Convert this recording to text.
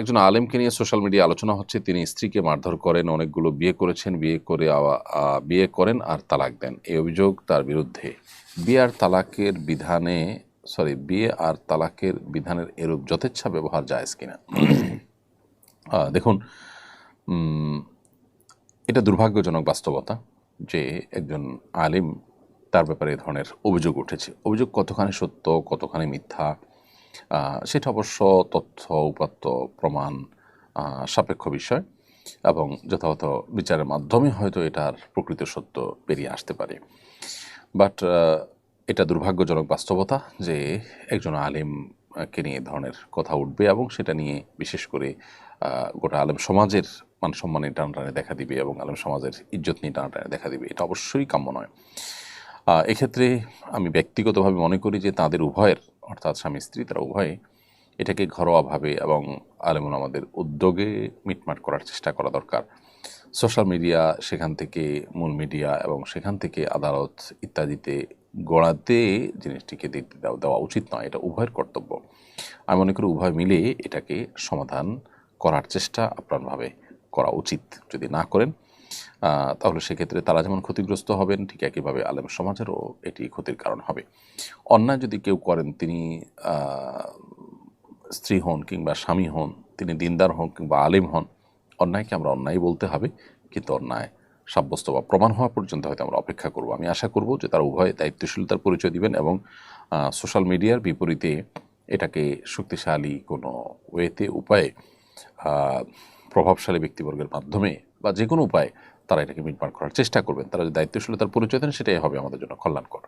একজন আলেমকে নিয়ে সোশ্যাল মিডিয়া আলোচনা হচ্ছে। তিনি স্ত্রীকে মারধর করেন, অনেকগুলো বিয়ে করেছেন, বিয়ে করে বিয়ে করেন আর তালাক দেন। এই অভিযোগ তার বিরুদ্ধে। বিয়ে আর তালাকের বিধানে, সরি, বিয়ে আর তালাকের বিধানের এরূপ যথেচ্ছা ব্যবহার জায়েজ কিনা? দেখুন এটা দুর্ভাগ্যজনক বাস্তবতা যে একজন আলিম তার ব্যাপারে এ ধরনের অভিযোগ উঠেছে। অভিযোগ কতখানি সত্য, কতখানি মিথ্যা সেটা অবশ্য তথ্য, উপাত্ত, প্রমাণ সাপেক্ষ বিষয় এবং যথাযথ বিচারের মাধ্যমে হয়তো এটার প্রকৃত সত্য বেরিয়ে আসতে পারে। বাট এটা দুর্ভাগ্যজনক বাস্তবতা যে একজন আলিমকে নিয়ে ধরনের কথা উঠবে এবং সেটা নিয়ে বিশেষ করে গোটা আলেম সমাজের মান সম্মানে টানাটানে দেখা দিবে এবং আলেম সমাজের ইজ্জত নিয়ে টানাটানে দেখা দিবে, এটা অবশ্যই কাম্য নয়। এক্ষেত্রে আমি ব্যক্তিগতভাবে মনে করি যে তাদের উভয়ের অর্থাৎ স্বামী স্ত্রী, তারা উভয়ে এটাকে ঘরোয়াভাবে এবং আলেমন আমাদের উদ্যোগে মিটমাট করার চেষ্টা করা দরকার। সোশ্যাল মিডিয়া সেখান থেকে, মূল মিডিয়া এবং সেখান থেকে আদালত ইত্যাদিতে গড়াতে জিনিসটিকে দেওয়া উচিত নয়, এটা উভয়ের কর্তব্য। আমি মনে করি উভয় মিলে এটাকে সমাধান করার চেষ্টা আপ্রাণভাবে করা উচিত যদি না করেন তাহলে সেক্ষেত্রে তারা যেমন ক্ষতিগ্রস্ত হবেন, ঠিক একইভাবে আলেম সমাজেরও এটি ক্ষতির কারণ হবে। অন্যায় যদি কেউ করেন, তিনি স্ত্রী হন কিংবা স্বামী হন, তিনি দিনদার হন কিংবা আলেম হন, অন্যায়কে আমরা অন্যায় বলতে হবে, কিন্তু অন্যায় সাব্যস্ত বা প্রমাণ হওয়া পর্যন্ত হয়তো আমরা অপেক্ষা করব। আমি আশা করব যে তারা উভয় দায়িত্বশীলতার পরিচয় দিবেন এবং সোশ্যাল মিডিয়ার বিপরীতে এটাকে শক্তিশালী কোনো ওয়েতে, উপায়ে প্রভাবশালী ব্যক্তিবর্গের মাধ্যমে বা যে কোনো উপায়ে তারা এটাকে মিটমাট করার চেষ্টা করবেন। তারা যে দায়িত্বশীলতার পরিচয় দেন, সেটাই হবে আমাদের জন্য কল্যাণকর।